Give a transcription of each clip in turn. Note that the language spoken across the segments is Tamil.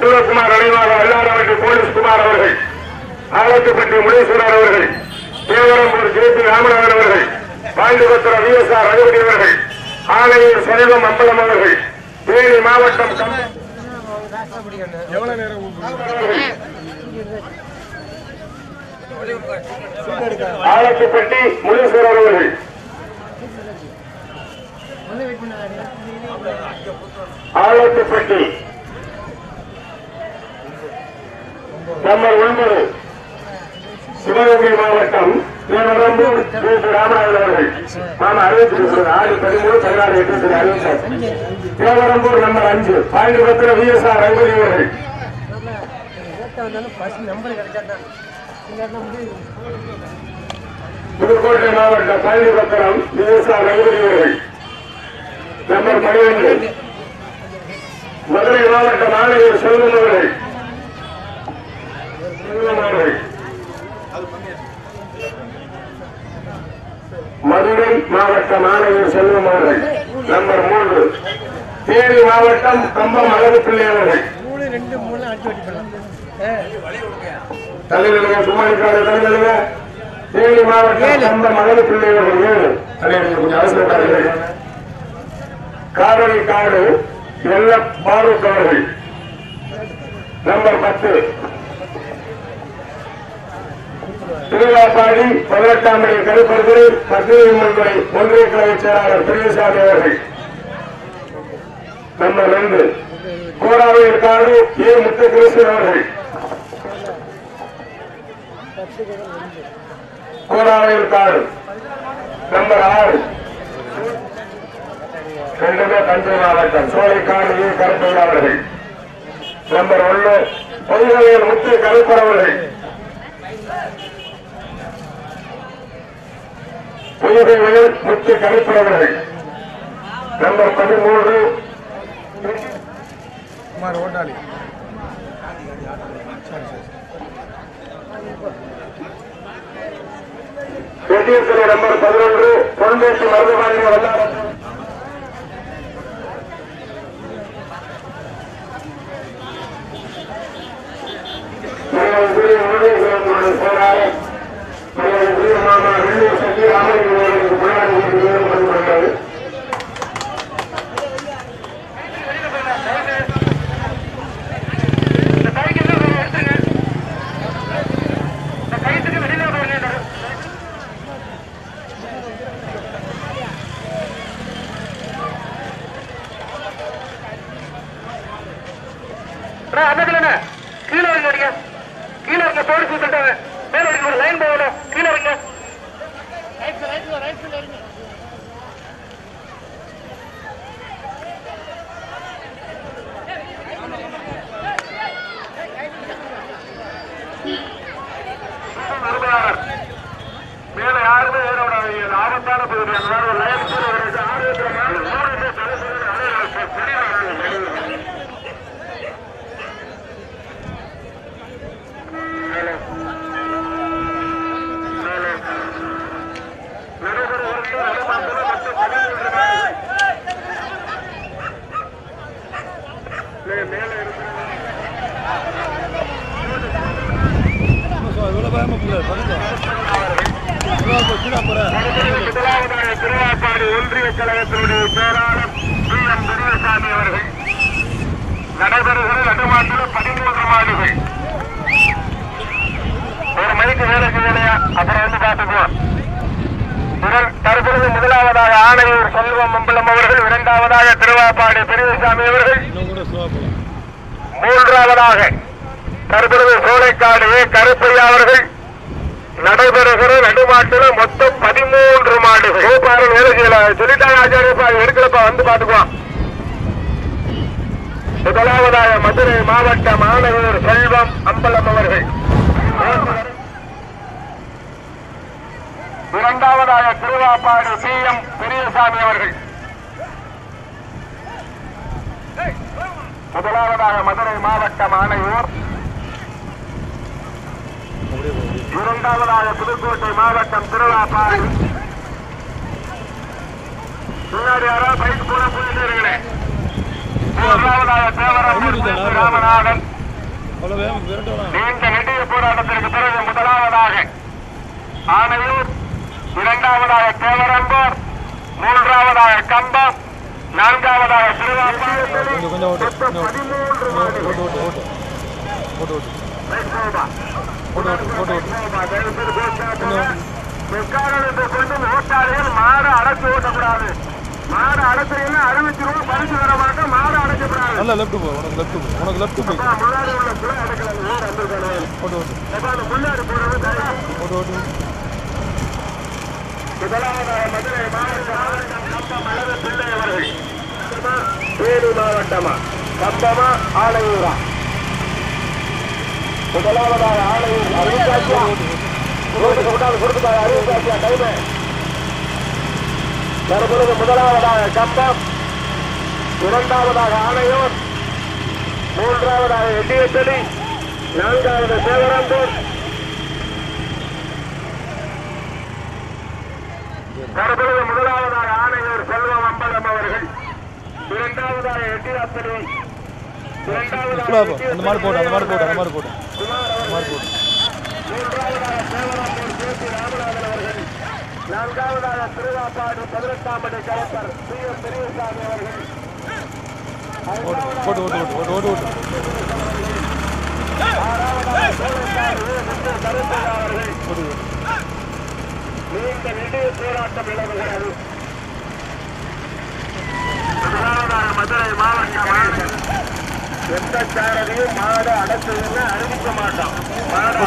சிவகுமார் நினைவாக வல்லாரவட்டி போலீஸ் குமார் அவர்கள் ஆலத்துப்பட்டி முனீஸ்வரர் அவர்கள் தேவரம்பூர் ஜே பி ராமநாதன் அவர்கள் Pandipathiram V S R Ragupathi அவர்கள் ஆலையூர் செல்வம் அம்பலம் அவர்கள் தேனி மாவட்டம் ஆலத்துப்பட்டி முனீஸ்வரர் அவர்கள். ஆலத்துப்பட்டி நம்பர் ஒன்பது சிவகங்கை மாவட்டம் தேவரம்பூர் ஜே ராமநாதன் அவர்கள். மாமா ஆறு பதிமூணு பதினாறு எட்டு சரி அறிவித்தார் நம்பர் அஞ்சு Pandipathiram V. S. R. Ragupathi அவர்கள். புதுக்கோட்டை மாவட்டம் Pandipathiram V. S. R. Ragupathi அவர்கள். நம்பர் பதினொன்று மதுரை மாவட்டம் ஆணையர் செல்வம் அவர்கள். மதுரை மாவட்டம் ஆணையர் செல்வம் அவர்கள். நம்பர் மூன்று. தேனி மாவட்டம் கம்பம் அழகு பிள்ளை அவர்கள். தலைவருங்க சுமாரிக்காடு தலைவருங்க. தேனி மாவட்டம் கம்பம் அழகு பிள்ளை அவர்கள். ஏழு. தலைவருங்க கொஞ்சம் அவசரப்படுங்க காவிரி காடு எல்ல பாரூக் அவர்கள் நம்பர் பத்து. திருவாப்பாடி பதினெட்டாம் படி கருப்பர்கள் பத்திரிகை முன்முறை ஒன்றிய கழக செயலாளர் பெரியசாமி அவர்கள். நம்பர் ரெண்டு. கோடாவையில் காடு ஏ. முத்துகிருஷ்ணன் அவர்கள். கோடாவையில் காடு. நம்பர் ஆறு. தஞ்சை மாவட்டம் சோலைக்காடு ஏ. கருப்பையா அவர்கள். நம்பர் ஒன்று பொதுவையில் முத்து கருப்பர் அவர்கள். பொதுவையில் முத்து கருப்பர் அவர்கள். நம்பர் பதிமூன்று குமார் ஓட்டாளி. நம்பர் பதினொன்று பொன்வேசி மருதுபாண்டி வந்தார் கீழே இருங்க கீழே இருக்க போலீஸ் சொல்லிட்டாங்க மேல ஒரு லைன் போகணும். கீழே இருங்க மேல யாருமே ஏற விடாது ஆபத்தான பகுதி. அதனால ஒரு முதலாவதாக திருவாப்பாடி ஒன்றிய கழகத்தினுடைய பேராளர் பி எம் துரியசாமி அவர்கள் நடைபெறுகிற நடுமாட்டில் பதிமூன்று மாடுகள் ஒரு மணிக்கு வேலைக்கு வேலையா அப்புறம் வந்து பார்த்துக்குவோம் முதல் தற்பொழுது முதலாவதாக ஆணையூர் செல்வம் மம்பலம் அவர்கள் இரண்டாவதாக திருவாப்பாடு பெரியசாமி அவர்கள் மூன்றாவதாக தற்பொழுது சோலைக்காடு ஏ கருப்பையா அவர்கள் நடைபெறுகிற நடுமாட்டுல மொத்தம் பதிமூன்று மாடு கோபாரன் வேலை செய்யல சொல்லிட்டாங்க ஆச்சாரியப்பா எடுக்கலப்பா வந்து பாத்துக்குவான் முதலாவதாக மதுரை மாவட்ட மாணவர் செல்வம் அம்பலம் அவர்கள். இரண்டாவதாக திருவாப்பாடு சி எம் பெரியசாமி அவர்கள். முதலாவதாக மதுரை மாவட்ட மாணவர் இரண்டாவதாக புதுக்கோட்டை மாவட்டம் திருவாப்பாடு முன்னாடி யாரோ பைக் போல போயிட்டு இருக்கிறேன் மூன்றாவதாக தேவரம்பூர் ராமநாதன் நீண்ட நெடிய போராட்டத்திற்கு பிறகு முதலாவதாக ஆனையூர் இரண்டாவதாக தேவரம்பூர் மூன்றாவதாக கம்பம் நான்காவதாக திருவாரூர் பதிமூன்று கொண்டு ஓட்டாளிகள் மாடு அடைச்சு ஓட்டக்கூடாது மாடு அடைச்சீங்கன்னா அறுபத்தி ரூபா பறிச்சு வர மாட்டோம் மாடு அடைக்கப்படாது நல்ல போ உனக்கு லெஃப்ட் போ உனக்கு லெஃப்ட் போ. முன்னாடி மதுரை மாவட்டம் கம்பம் அளவு பிள்ளை அவர்கள் வேலூர் மாவட்டமா? கம்பமா ஆலையூரா? முதலாவதாக ஆலையூர் அருங்காட்சியா? ரோட்டுக்கு முன்னாடி கொடுத்துட்டாங்க அருங்காட்சியா? டைமு. தற்பொழுது முதலாவதாக கம்பம் இரண்டாவதாக ஆணையூர் மூன்றாவதாக எட்டியத்தடி நான்காவது சேவரம்பூர். தற்பொழுது முதலாவதாக ஆணையூர் செல்வம் அம்பலம் அவர்கள். இரண்டாவதாக எட்டியாத்தடி அந்த மாதிரி போட்டு அந்த மாதிரி போட்டு அந்த மாதிரி போட்டு அந்த மாதிரி போட்டு நான்காவதாக திருவாப்பாடு பதினெட்டாம் படி சி எம் பெரியசாமி அவர்கள் ஓட்டு ஓட்டு ஓட்டு ஓட்டு ஓட்டு ஓட்டு நீண்ட நெடிய போராட்டம் நிலவுகிறது. மதுரை மாவட்ட எந்த சாரதியும் மாடு அடைச்சதுன்னு அறிவிக்க மாட்டோம் மாடு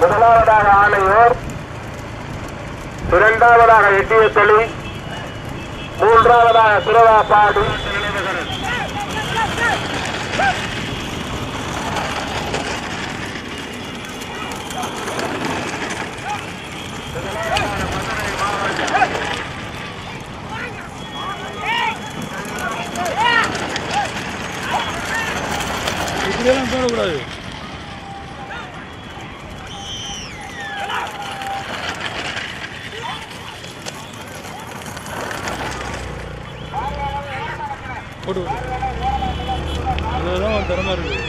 முதலாவதாக ஆணையோர் இரண்டாவதாக எட்டிய தொழில் மூன்றாவதாக திருவாபாடி போட்டு அதுதான் ஒரு திறமை இருக்குது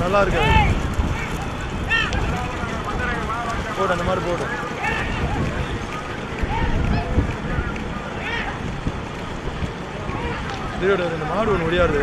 நல்லா இருக்காது போடு அந்த மாதிரி போடு. இந்த மாடு ஒன்று ஒடியாடுது.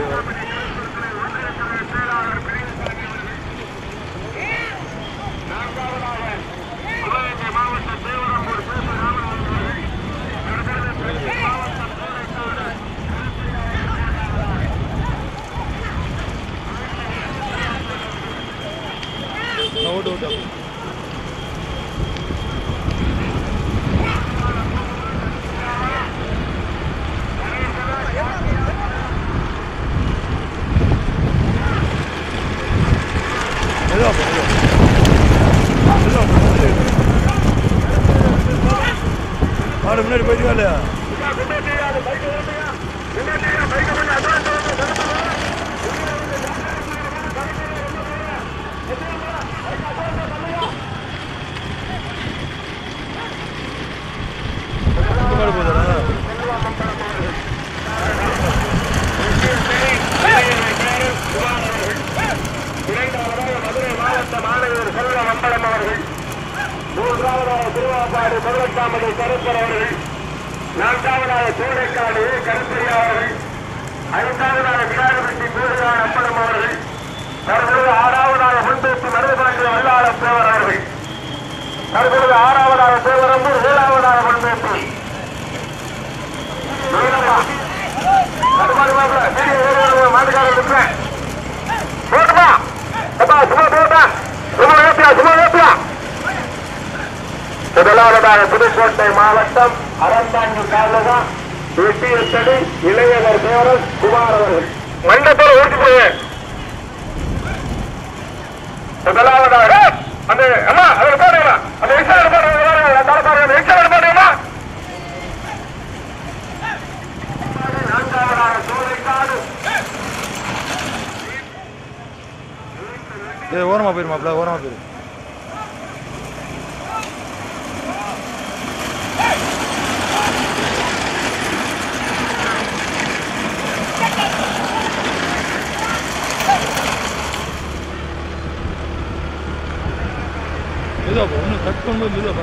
Primeiro, primeiro, depois de olhar. ஐந்தாவதாக விநாயகபட்டி பூர்வான அப்படம் அவர்கள். தற்பொழுது ஆறாவதாக முன்தோற்றி மருதுபாண்டிய வல்லாள தேவர் அவர்கள். தற்பொழுது ஆறாவதாக தேவரம்பு ஏழாவதாக முன்தோற்றி மாட்டுக்காரன் போட்டுமா சும்மா போட்டா சும்மா ஏத்தியா சும்மா ஏத்தியா. முதலாவதாக புதுக்கோட்டை மாவட்டம் அறந்தாண்டு காவலகம் விஷயத்தடி இளையவர் தேவரன் குமார் அவர்கள். மண்டபத்தில் ஓடி போய் முதலாவதாக அந்த அம்மா அதை போடுங்களா அந்த விஷயம் ஓரமா போயிருமாப்ல ஓரமா போயிரு. 눌러봐 오늘 100번만 눌러봐.